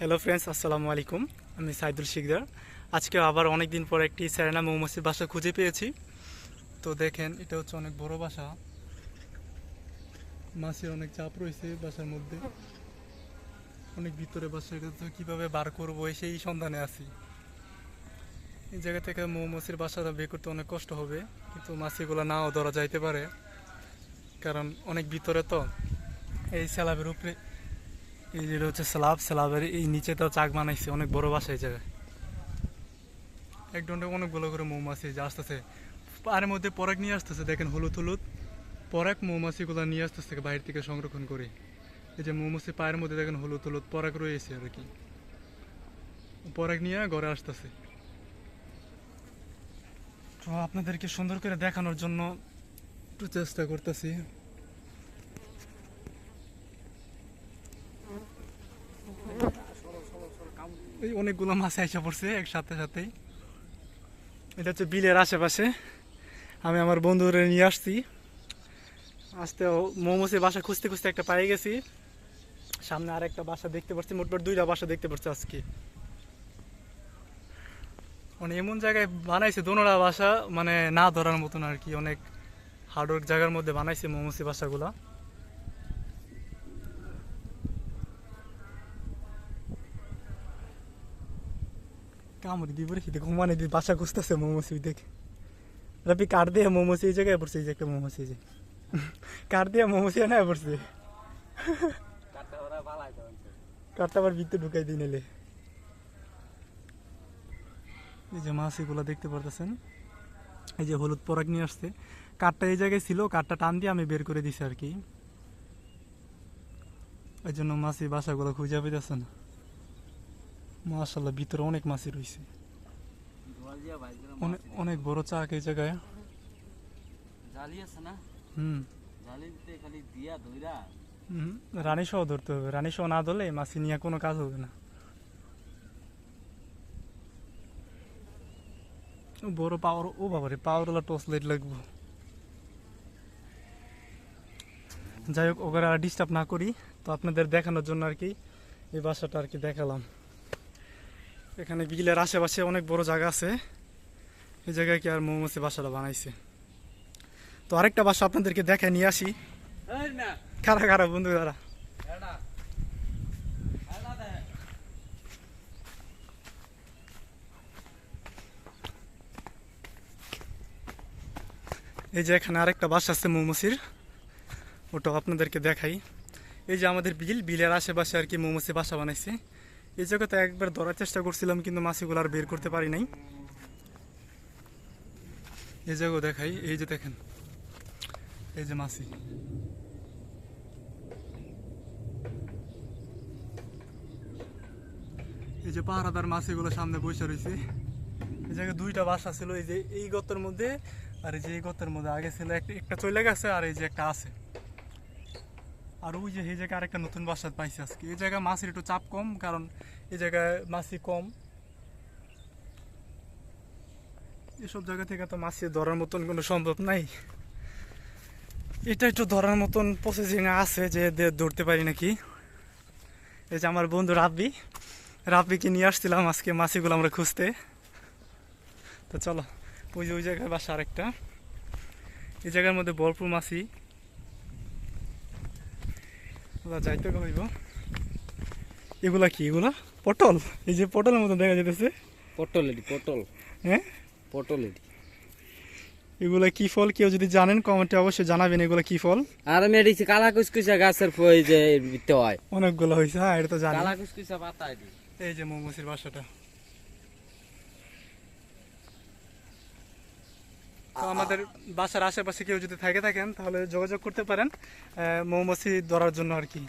Hello friends আসসালামু আলাইকুম। আমি সাইদুল শিকদার। আজকে আবার অনেক দিন পর একটি স্যারেনা মৌমাছির বাসা খুঁজে পেয়েছি। তো দেখেন, এটা হচ্ছে অনেক বড় বাসা। মাছের অনেক চাপ রয়েছে বাসার মধ্যে। অনেক ভিতরে বাসা তো কীভাবে বার করব সেই সন্ধানে আছি। এই জায়গা থেকে মৌমাছির বাসাটা বের করতে অনেক কষ্ট হবে, কিন্তু মাছিগুলো নাও ধরা যাইতে পারে। কারণ অনেক ভিতরে তো। এই স্যালাবের উপরে এই যেটা হচ্ছে স্ল্যাব স্ল্যাবের এই নিচে তো চাক বানাইছে, অনেক বড় বাসা এই জায়গায়। এক ডন্ডে অনেকগুলো করে মৌমাছি যে আসতেছে। পায়ের মধ্যে পরাগ নিয়ে আসতেছে, দেখেন হলুদ হলুদ। পরাগ মৌমাছিগুলো নিয়ে আসতেছে বাইরে থেকে সংরক্ষণ করে। এই যে মৌমাছি পায়ের মধ্যে দেখেন হলুদ হলুদ পরাগ রয়েছে আর কি। পরাগ নিয়ে ঘরে আসতেছে। তো আপনাদেরকে সুন্দর করে দেখানোর জন্য একটু চেষ্টা করতেছি। অনেকগুলো মাছ আইসা পড়ছে একসাথে সাথেই। এটা হচ্ছে বিলের আশেপাশে। আমি আমার বন্ধুরে নিয়ে আসছি। আসতে মোমোসের বাসা খুঁজতে খুঁজতে একটা পাই গেছি। সামনে আর একটা বাসা দেখতে পাচ্ছি মোটমাট দুইটা বাসা দেখতে পাচ্ছি আজকে। মানে এমন জায়গায় বানাইছে দোনোটা বাসা মানে না ধরার মতন আর কি, অনেক হার্ডওয়ার্ক জায়গার মধ্যে বানাইছে মোমোসি বাসাগুলা। কামড় দিয়ে পরে খেতে ঘুমানে দিয়ে বাসা খুঁজতেছে মোমোসি দেখে। রাবি কাঠ দিয়ে মোমোসি এই জায়গায় পড়ছে এই যে একটা মোমোসি যে। কাঠ দিয়ে মোমোসি না পড়ছে কাঠটা আবার ভিতরে ঢুকাই দিয়ে নিলে। এই যে মাছ এগুলো দেখতে পারতেছেন? এই যে হলুদ পরাগ নিয়ে আসছে। কাঠটা এই জায়গায় ছিল কাঠটা টান দিয়ে আমি বের করে দিছি আর কি। এই জন্য মাছি বাসাগুলো খুঁজে পেতেছে না মাশাল্লাহ ভিতরে অনেক মাছি রয়েছে অনেক বড় চাক এই জায়গায়। জালি আছে না? হুম। জালি খালি দিয়া ধইরা। হুম রানী সহ ধরতে হবে। রানী সহ না ধরলে মাছি নিয়ে কোনো কাজ হবে না। বড় পাওয়ার ও বাবারে পাওয়ারওয়ালা টর্চ লাইট লাগবো। যাই হোক ওকে আর ডিস্টার্ব না করি। তো আপনাদের দেখানোর জন্য আর কি এই বাসাটা আর কি দেখালাম। এখানে বিলের আশেপাশে অনেক বড় জায়গা আছে। এই জায়গায় কি আর মৌমাছি বাসাটা বানাইছে? তো আরেকটা বাসা আপনাদেরকে দেখে নিয়ে আসি। কারা কারা বন্ধু দে। এই যে এখানে আরেকটা বাসা আছে মৌমাছির। ওটাও আপনাদেরকে দেখাই। এই যে আমাদের বিল বিলের আশেপাশে আর কি মৌমাছি বাসা বানাইছে। এই জায়গাতে একবার ধরার চেষ্টা করছিলাম, কিন্তু মাছিগুলো আর বের করতে পারি নাই। এই জায়গাও দেখাই, এই যে দেখেন, এই যে মাছি। এই যে পাহারাদার মাছিগুলো সামনে বসে রয়েছে। এই জায়গায় দুইটা বাসা ছিল, এই যে এই গর্তের মধ্যে আর এই যে এই গর্তের মধ্যে। আগে ছিল একটা চলে গেছে আর এই যে একটা আছে। আর ওই যে, এই জায়গায় আরেকটা নতুন বাসা পাইছে আজকে। এই জায়গায় মাছের একটু চাপ কম, কারণ এই জায়গায় মাছি কম। এসব জায়গা থেকে তো মাছি ধরার মতন কোনো সম্ভব নাই। এটা একটু ধরার মতন প্রসেসিং আছে যে ধরতে পারি নাকি? এই যে আমার বন্ধু রাব্বি, রাব্বিকে নিয়ে আসছিলাম আজকে মাছিগুলো আমরা খুঁজতে। তো চলো, ওই যে, ওই জায়গায় বাসা আরেকটা। এই জায়গার মধ্যে ভরপুর মাছি যাইতে হইব এগুলা কি? এগুলা পটল? এই যে পটলের মতো দেখা যেতেছে পটল এডি পটল। হ্যাঁ? পটল এডি। এগুলা কি ফল? কেউ যদি জানেন কমেন্টে অবশ্যই জানাবেন এগুলা কি ফল। আর আমি এটি কালা কুচকুচা গাছের ফই যে ভিতরে হয়। অনেকগুলো হয়েছে হ্যাঁ এটা তো জানি। কালা কুচকুচা পাতা এই যে মৌমাছির বাসাটা। তো আমাদের বাসার আশেপাশে কেউ যদি থাকে থাকেন, তাহলে যোগাযোগ করতে পারেন মৌমাছি ধরার জন্য আর কি।